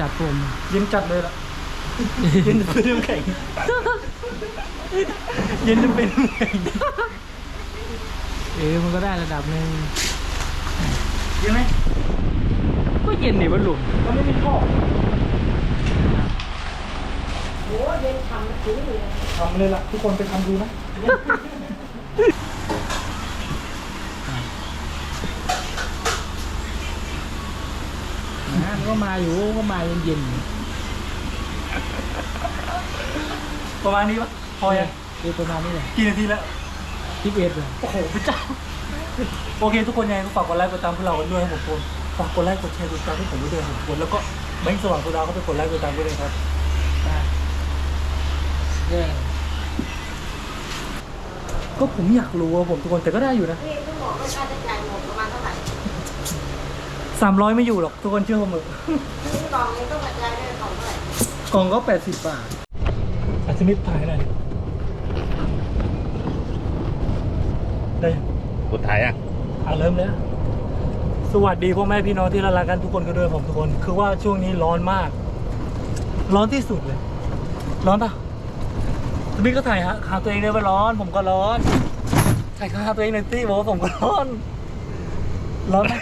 จัดผมเย็นจัดเลยล่ะเย็นเป็นน้ำแข็งเย็นจะเป็นน้ำแข็งเออมันก็ได้ระดับหนึ่งเย็นไหมก็เย็นนี่มันหลุมมันไม่มีข้อโอ้เย็นทำถึงเลยทำเลยล่ะ ทุกคนไปทำดูนะ นะมันก็มาอยู่ก็มาเย็นประมาณนี้ปะพๆอยังคือประมาณนี้แหละกี่นาทีแล้ว ทิปเอ็ดเลย โอ้โหพระเจ้า โอเค ทุกคนยังไงก็ฝากกดไลค์กดตามพวกเรากันด้วยครับผมทุกคนฝากกดไลค์กดแชร์กดติดตามให้ผมด้วยครับผมทุกคนแล้วก็แบงค์สว่างโซดาก็ไปกดไลค์กดตามด้วยนะครับเออก็ผมอยากรู้ว่าผมทุกคนแต่ก็ได้อยู่นะ พี่ต้องบอกว่าค่าใช้จ่ายหมดประมาณเท่าไหร่ สามร้อยไม่อยู่หรอก ทุกคนเชื่อผมเถอะซื้อกล่องนี้ต้องกระจายได้ของเท่าไหร่กล่องก็แปดสิบบาท อาจจะมิดถ่ายหน่อยได้ยังกดถ่ายอะอะเริ่มเลยอะสวัสดีพ่อแม่พี่น้องที่รักกันทุกคนกันด้วยผมทุกคน คือว่าช่วงนี้ร้อนมาก ร้อนที่สุดเลย ร้อนปะพี่ก็ถ่ายฮะหาตัวเองเลยว่าร้อน ผมก็ร้อนถ่ายหาตัวเองหน่อยสิบอกว่าผมก็ร้อน ร้อนปะ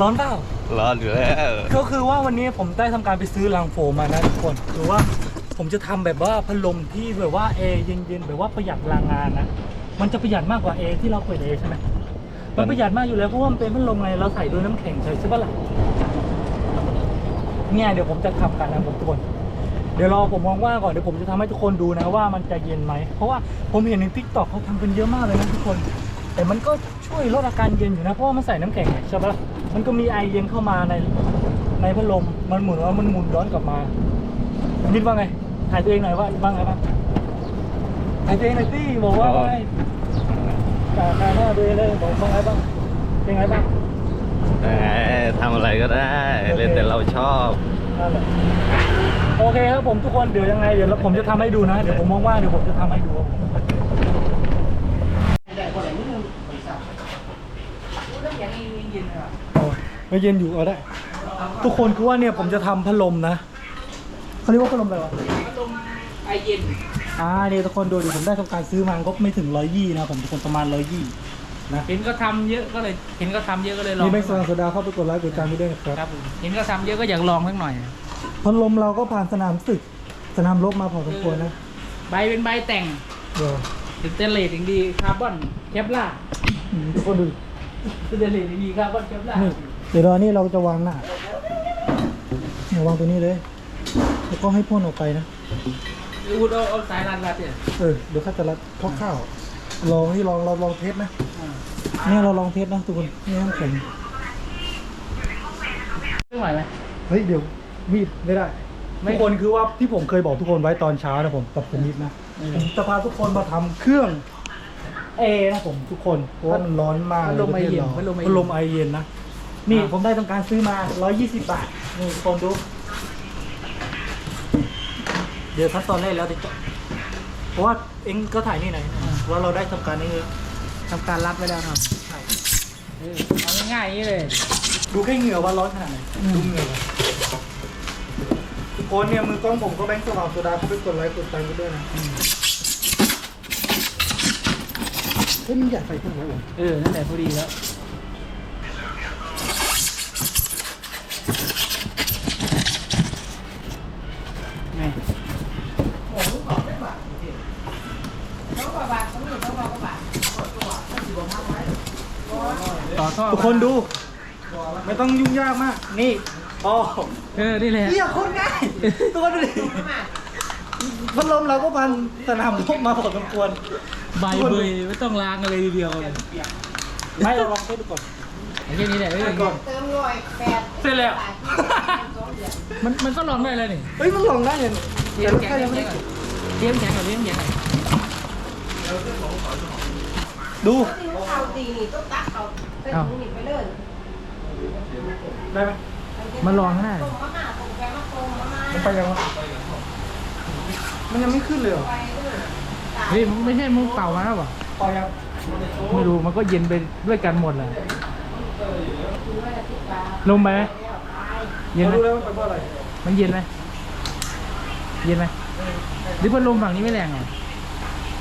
ร้อนเปล่า ร้อนอยู่แล้ว ก็คือว่าวันนี้ผมได้ทำการไปซื้อรังโฟมมานะทุกคนคือว่าผมจะทำแบบว่าพัดลมที่แบบว่าแอร์เย็นๆแบบว่าประหยัดพลังงานนะ มันจะประหยัดมากกว่าแอร์ที่เราเปิดแอร์ใช่ไหมมันประหยัดมากอยู่แล้วเพราะว่ามันเป็นพัดลมไงเราใส่ด้วยน้ำแข็งใช่ใช่ปะล่ะเนี่ยเดี๋ยวผมจะทำกันนะผมทุกคน เดี๋ยวรอผมว่างๆก่อนเดี๋ยวผมจะทำให้ทุกคนดูนะว่ามันจะเย็นไหมเพราะว่าผมเห็นในทิกตอกเขาทำกันเยอะมากเลยนะทุกคน แต่มันก็ช่วยลดอาการเย็นอยู่นะ เพราะว่ามันใส่น้ำแข็งไงใช่ปะล่ะมันก็มีไอเย็นเข้ามาในในพัดลม มันหมุนว่ามันหมุนย้อนกลับมา นิดว่าไง ถ่ายตัวเองหน่อยว่าบ้างไงบ้างถ่ายตัวเองหน่อยสิบอกว่าไงถ่ายหน้าตัวเองเลยบอกบ้างไงบ้าง เป็นไงบ้างแหมทำอะไรก็ได้ เล่นแต่เราชอบนั่นแหละโอเคครับผมทุกคน เดี๋ยวยังไง เดี๋ยวผมจะทำให้ดูนะ เดี๋ยวผมว่างๆเดี๋ยวผมจะทำให้ดูครับผม โอ้ย ไม่เย็นอยู่เอาได้ ทุกคนคือว่าเนี่ยผมจะทำพัดลมนะเขาเรียกว่าพัดลมอะไรวะ พัดลมไอเย็น อ่าเนี่ยทุกคนดูดิผมได้ทำการซื้อมาก็ไม่ถึงร้อยยี่นะผมทุกคนประมาณร้อยยี่นะเห็นก็ทำเยอะก็เลย เห็นก็ทำเยอะก็เลยลองนี่แบงค์สว่างโซดาเข้าไปกดไลค์กดติดตามไปด้วยนะครับ ครับผมเห็นก็ทำเยอะก็อยากลองสักหน่อย พัดลมเราก็ผ่านสนามศึก สนามรบมาพอสมควรนะใบเป็นใบแต่งเดี๋ยวถึงเตนเลสถึงดีคาร์บอนแคปล่าอืมทุกคนดูดิถึงเตนเลสถึงดีคาร์บอนแคปล่า นี่ เดี๋ยวรอนี่เราจะวางหน้าเนี่ยวางตัวนี้เลย แล้วก็ให้พ่นออกไปนะอูดเอาเอาสายรันรัดเนี่ยเออเดี๋ยวข้าจะรัดคร่าวๆลองนี่ลองเราลองเทสนะเนี่ยเราลองเทสนะทุกคนนี่น้ำแข็งไม่ไหวไหมเฮ้ยเดี๋ยวมีดไม่ได้ไม่ทุกคนคือว่าที่ผมเคยบอกทุกคนไว้ตอนเช้านะผมกับสมิธนะอืมผมจะพาทุกคนมาทำเครื่องเอนะผมทุกคนเพราะว่ามันร้อนมากพัดลมไอเย็นพัพัดดลลมมไอไอเย็นเย็นนะ นี่อะผมได้ทำการซื้อมา 120 บาทนี่ทุกคนดู เดี๋ยวขั้นตอนแรกแล้วเดี๋ยวจะเพราะว่าเอ็งก็ถ่ายนี่หน่อยว่าเราได้ทำการนี้เลยทำการรัดไว้แล้วครับใช่เออเอาง่ายๆอย่างนี้เลย ดูแค่เหงื่อว่าร้อนขนาดไหนดูเหงื่อก่อนทุกคนเนี่ยมือกล้องผมก็แบงค์สว่างโซดาเขาไปกดไลค์กดติดตามกันด้วยนะเฮ้ยมันใหญ่ไปเพิ่งไว้ผมเออ นั่นแหละพอดีแล้ว ท่อทุกคนดู ไม่ต้องยุ่งยากมาก นี่อ๋อเออนี่แหละเฮียโคนง่าย ตัวดูดิพัดลมเราก็พันสนามรบมาพอสมควร ใบเบยไม่ต้องล้างอะไรทีเดียวเลยไม่เราลองเทสดูก่อนแค่นี้แหละเออก่อนเติมร้อยแปดเสร็จแล้วสองเดือนมันมันก็ลองได้เลยนี่เฮ้ยมันลองได้เนี่ยเทียแต่มรถแข็งแค่ยังไม่ได้เทียมแข็งกับเทียมแข็งหน่อยดู ที่เขาเอาตีนี่ต้องตักเขาเป็นนี่ไปเลยได้ไหมมาลองก็ได้ต้มมะม่าต้มแกงมะตูมมะม่ามันไปยังวะมันยังไม่ขึ้นเลยเหรอไปเลยเฮ้ยมันไม่ใช่มึงเป่ามาแล้วเปล่าไปยังไม่รู้มันก็เย็นไปด้วยกันหมดแหละลงไปไหมเย็นไหมรู้แล้วมันเป็นเพราะอะไรมันเย็นไหมเย็นไหมหรือพัดลมฝั่งนี้ไม่แรงเหรอ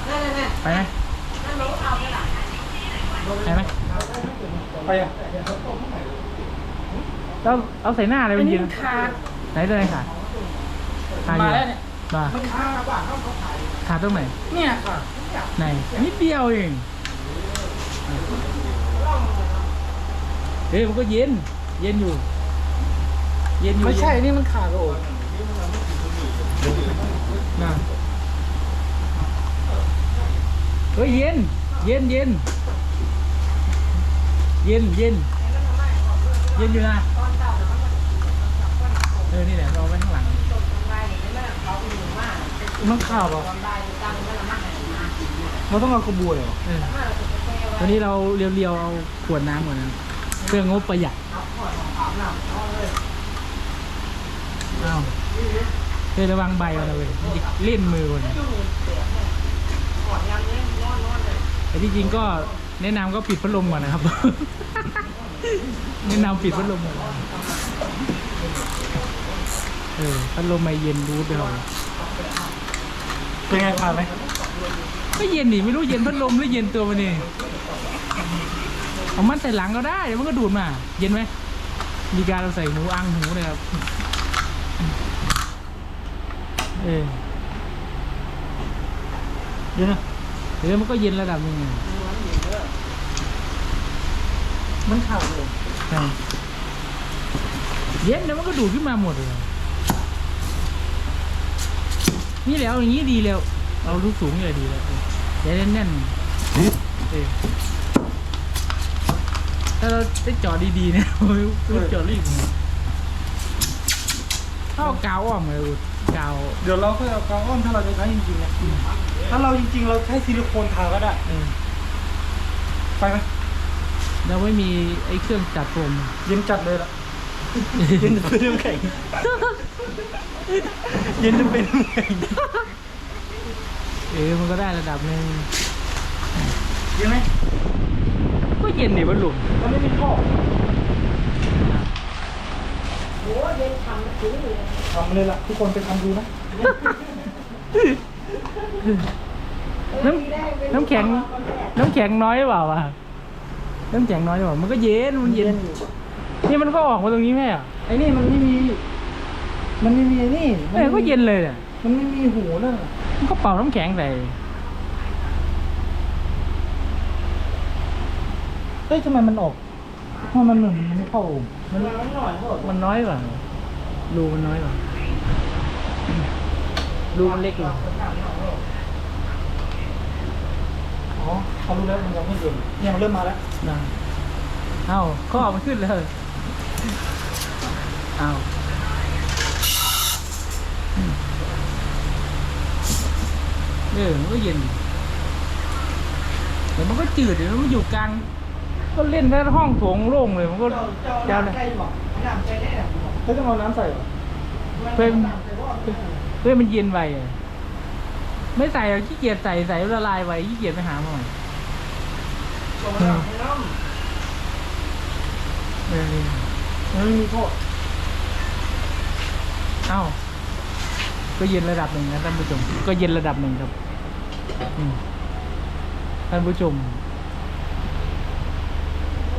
นั่นนั่นไปไหมนั่นลงเอาไปละไปไหม ไปอะเอาเอาใส่หน้าเลยมันเย็นขาดไหนเลยค่ะขาดอยู่มาแล้วเนี่ยมามันค่าบ้านเขาเขาขายขาดตรงไหนเนี่ยค่ะไหนนิดเดียวเองเฮ้ยมันก็เย็น เย็นอยู่ เย็นอยู่ไม่ใช่เย็นนี่มันขาดโอ้นะเฮ้ยเย็น เย็นเย็น เย็นเย็นเย็นอยู่นะเออนี่แหละเราไว้ข้างหลังมันขาดเหรอเราต้องเอากระบวยเหรอเออวันนี้เราเรียวๆเอาขวดน้ำก่อนนะเพื่องบประหยัดอ้าวเฮ้ยระวังใบมันนเว้ยเล่นมือมันแต่ที่จริงก็ แนะนำก็ปิดพัดลมก่อนนะครับ แนะนำปิดพัดลมก่อนเออพัดลมไม่เย็นรูดไปหน่อยเป็นไงขาดไหมก็เย็นดิไม่รู้เย็นพัดลมหรือเย็นตัวมันเองเอามันใส่หลังก็ได้เดี๋ยวมันก็ดูดมา เย็นไหมมีการเอาใส่หูอังหูเลยครับเออเดี๋ยวนะเดี๋ยวมันก็เย็นระดับหนึงไง มันขาดเลยใช่เย็นเดี๋ยวมันก็ดูดขึ้นมาหมดเลย นี่แหล้วอย่างนี้ดีแล้ว เอาลูกสูงนี่แหละดีแล้วเดี๋ยวแน่นๆเออถ้าเราได้จอดดีๆเนี่ยโอ้ยลูกจอดรีบเข้ากาวอ้อมเลยอุดกาวเดี๋ยวเราค่อยเอากาวอ้อมถ้าเราจะใช้จริงๆนะถ้าเราจริงๆ เราใช้ซิลิโคนทาก็ได้เออไปไหม เราไม่มีไอ้เครื่องจัดโฟมเย็นจัดเลยล่ะ เย็นจะเป็นน้ำแข็ง เย็นจะเป็นน้ำแข็งเออมันก็ได้ระดับหนึ่งเย็นไหมก็เย็นดิวัดหลุมมันไม่มีท่อโอ้เย็นทำถึงเลยทำเลยล่ะ ทุกคนไปทำดูนะ น้ำน้ำแข็ง น้ำแข็งน้อยหรือเปล่าวะ น้ำแข็งน้อยหรือเปล่ามันก็เย็นมันเย็น นี่มันก็ออกมาตรงนี้แม่อะไอ้นี่มันไม่มี มันไม่มีไอ้นี่เออก็เย็นเลยเนี่ยมันไม่มีหูนั่นน่ะมันก็เป่าน้ำแข็งใส่เฮ้ยทำไมมันออกทำไมมันเหมือนมันไม่เข้าองค์มันมันน้อยกว่ารูมันน้อยกว่ารูมันเล็กลงอ๋อ เขารู้แล้วมันยังไม่เย็นเนี่ยมันเริ่มมาแล้วนะเอ้าข้อมันขึ้นเลยเอ้าอืมเออมันก็เย็นเดี๋ยวมันก็จืดเดี๋ยวมันอยู่กลางก็เล่นแค่ห้องโถงโล่งเลยมันก็ยาวเลยเฮ้ยต้องเอาน้ำใส่เหรอเพื่อนเพื่อนมันเย็นไปอะไม่ใส่หรอกขี้เกียจใส่ใส่ละลายไปขี้เกียจไปหามาใหม่ เออมันไม่มีโท่อเอ้า ก็เย็นระดับหนึ่งนะท่านผู้ชม ก็เย็นระดับหนึ่งครับท่านผู้ชม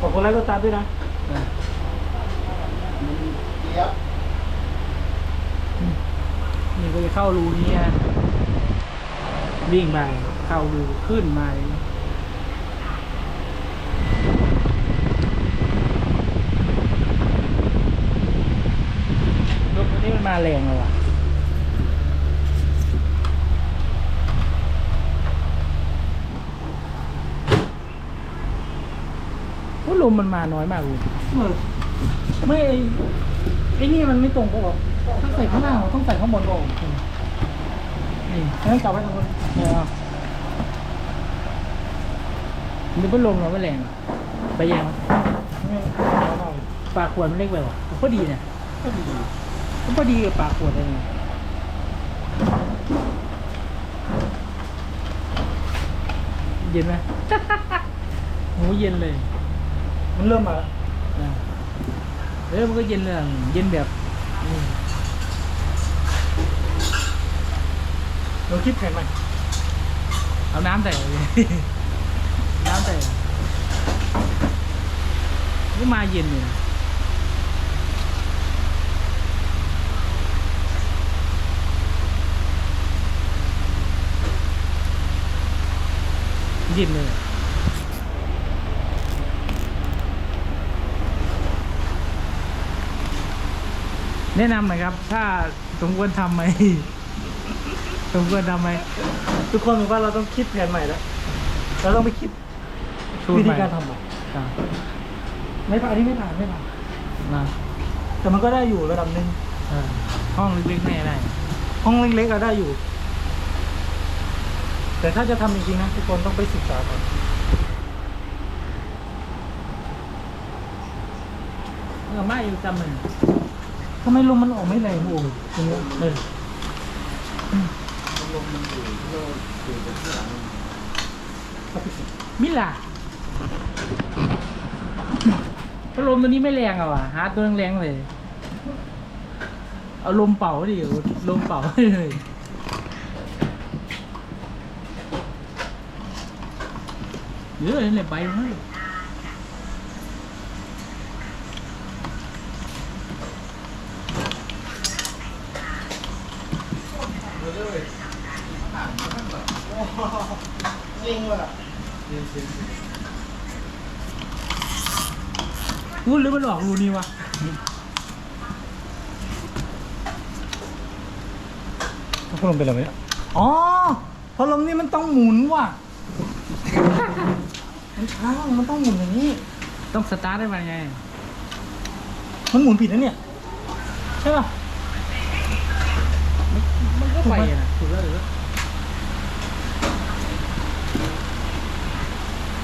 ขอบคุณไลค์ก็ตามด้วยนะนี่ก็จะเข้ารูนี้นะวิ่งไปเข้ารูขึ้นมาเลยนะรถคันนี้มันมา แรงเลยว่ะว่าลมมันมาน้อยมากเลยเออไม่ไอ้ไอ้นี่มันไม่ตรงก็ออกต้องใส่ข้างล่างเหรอต้องใส่ข้างบนก็ออกนี่ให้จับไว้ข้างบนเนี่ยเอาหรือว่าลมเราไม่แรงอะไปยังไม่เอาหน่อยปากขวดมันเล็กไปหรอพอดีเนี่ยก็ดี ก็พอดีกับปากขวดเลยเนี่ยเย็นไหม โหเย็นเลย มันเริ่มมาแล้วนะเออมันก็เย็นเลยอะเย็นแบบอืมเราคิดแผนใหม่เอาน้ำใส่น้ำใส่ก็มาเย็นอยู่นะ เย็นเลยแนะนำหน่อยครับ ถ้าสมควรทำไหม สมควรทำไหม ทุกคนบอกว่าเราต้องคิดแผนใหม่แล้ว เราต้องไปคิดสูตวิใหธีม่การทำใหม่อ่าไม่ผ่านอันนี้ไม่ผ่านไม่ผ่านนะแต่มันก็ได้อยู่ระดับหนึ่งเออห้องเล็กๆไม่ได้ห้องเล็กๆก็ได้อยู่ แต่ถ้าจะทำจริงๆนะทุกคนต้องไปศึกษาก่อนเออไม่อยู่จำหนึ่งทำไมลมมันออกไม่แรงโอ้ยตรงนี้เออมิล่ะพัดลมตัวนี้ไม่แรงอะวะหาตัวแรงๆเลย เอาลมเป่าดิลมเป่าเลย เยอะเลยใบมันให้พูดหรือมันออกรูนี่วะพัดลมเป็นอะไรไหมเนี่ยอ๋อพัดลมนี่มันต้องหมุนว่ะ มันช้างมันต้องหมุนอย่างนี้ ต้องสตาร์ทได้ไหมไง มันหมุนผิดนะเนี่ย ใช่ป่ะ มันก็ไปอะถูกแล้วถูกแล้ว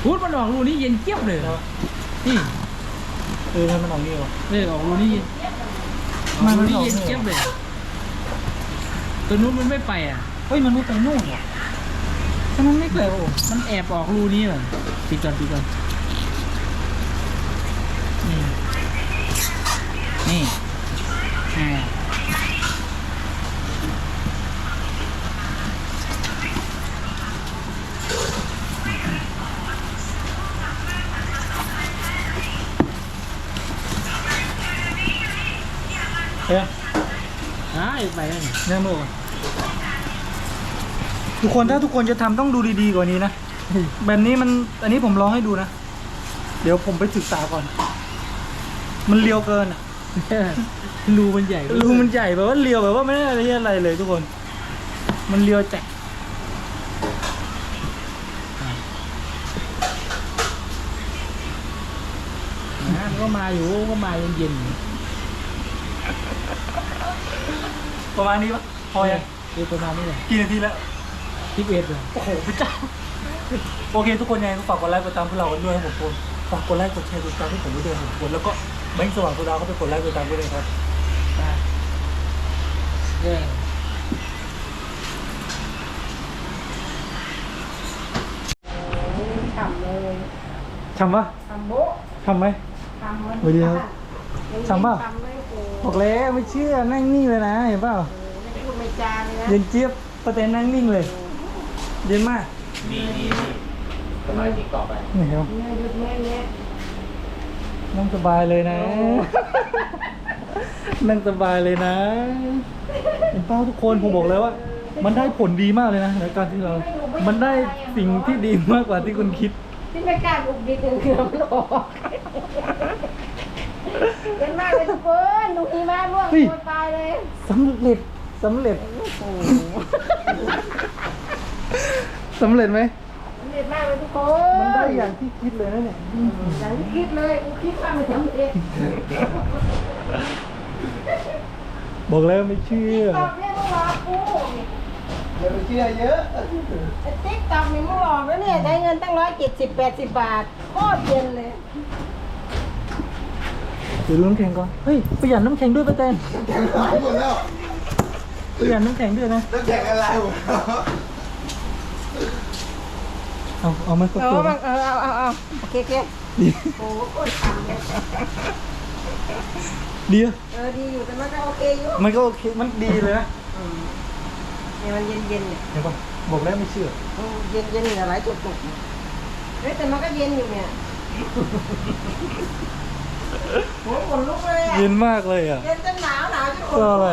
พูดมันออกรูนี่เย็นเจี๊ยบเลยนี่เออทำไมมันออกนี่วะเลยออกรูนี่เย็นออกมันรูมันนี่ออกเย็นนี่เจี๊ยบเลย ตัวนู้นมันไม่ไปอะ เฮ้ยมันไม่ไปนู่นว่ะ ทำไมไม่เกลวมันแอบออกรูนี้เหรอปิดก่อนปิดก่อนนี่นี่อ่าเฮ้ยอ่าไปแล้วนี่เนี่ยมือก่อน ทุกคนถ้าทุกคนจะทำต้องดูดีๆกว่านี้นะ แบบนี้มันอันนี้ผมลองให้ดูนะ เดี๋ยวผมไปศึกษาก่อน มันเลียวเกินอะรูมันใหญ่รูมันใหญ่แบบว่าเลียวแบบว่าไม่ได้อะไรอะไรเลย ทุกคน มันเลียวแจกนะมันก็มาอยู่ก็มาเย็นประมาณนี้ปะพๆอยังเออประมาณนี้แหละกี่นาทีแล้ว ทิปเอ็ดเลยโอ้โหพระเจ้าโอเคทุกคนยังไงก็ฝากกดไลค์กดตามพวกเรากันด้วยครับผมฝากกดไลค์กดแชร์กดติดตามให้ผมด้วยครับผมแล้วก็แบงค์สว่างโซดาก็ไปกดไลค์กดตามด้วยนะครับได้เออทำเลยทำปะทำโบ๊ะทำไหมทำมันสวัสดีครับทำเปล่าทำเลยโอ้บอกแล้วไม่เชื่อนั่งนิ่งเลยนะเห็นเปล่าไม่พูดไม่จาเลยนะเย็นเจี๊ยบประเด็นนั่งนิ่งเลย เย็นมากนี่นี่นี่สมาธิต่อไปนี่เห็นปะเมื่อยหยุดเมื่อยเนี่ยนั่งสบายเลยนะ นั่งสบายเลยนะเห็นเปล่าทุกคนผมบอกเลยว่า มันได้ผลดีมากเลยนะในการที่เรา มันได้สิ่งที่ดีมากกว่าที่คุณคิดที่ไม่กล้าบุกดิกเหงื่อมันออกเป็นมากเลยทุกคนดูดีมากร่วงเฮ้ยตัวตายเลยสำเร็จสำเร็จโอ้โห สำเร็จไหมสำเร็จมากเลยทุกคนมันได้อย่างที่คิดเลยนะเนี่ยอย่างที่คิดเลยกูคิดว่ามันสำเร็จบอกแล้วไม่เชื่อตอบเนี่ยมึงหลอกกูอย่าไปเชื่อเยอะติ๊กตอกนี่มึงหลอกแล้วเนี่ยได้เงินตั้งร้อยเจ็ดสิบแปดสิบบาทโคตรเย็นเลยเดี๋ยวดูน้ำแข็งก่อน เฮ้ยประหยัดน้ำแข็งด้วยป้าแตนหายหมดแล้วประหยัดน้ำแข็งด้วยนะ น้ำแข็งอะไรหมดแล้ว เอาเอามาสักเอาตัวเอานะเอาเอาเอาโอเคโอเคดีโอ้โหโคตรทำเลยดีอะเออดีอยู่แต่มันก็โอเคอยู่มันก็โอเคมันดีเลยนะอืมเนี่ยมันเย็นเย็นๆเนี่ยเดี๋ยวก่อนบอกแล้วไม่เชื่ออืมเย็นเย็นๆเหนือไหลจุกจุกเฮ้ยแต่มันก็เย็นอยู่เนี่ยหัวขนลุกเลยอะเย็นมากเลยอะเย็นจนหนาวหนาวจนขนก็ลุกอะไร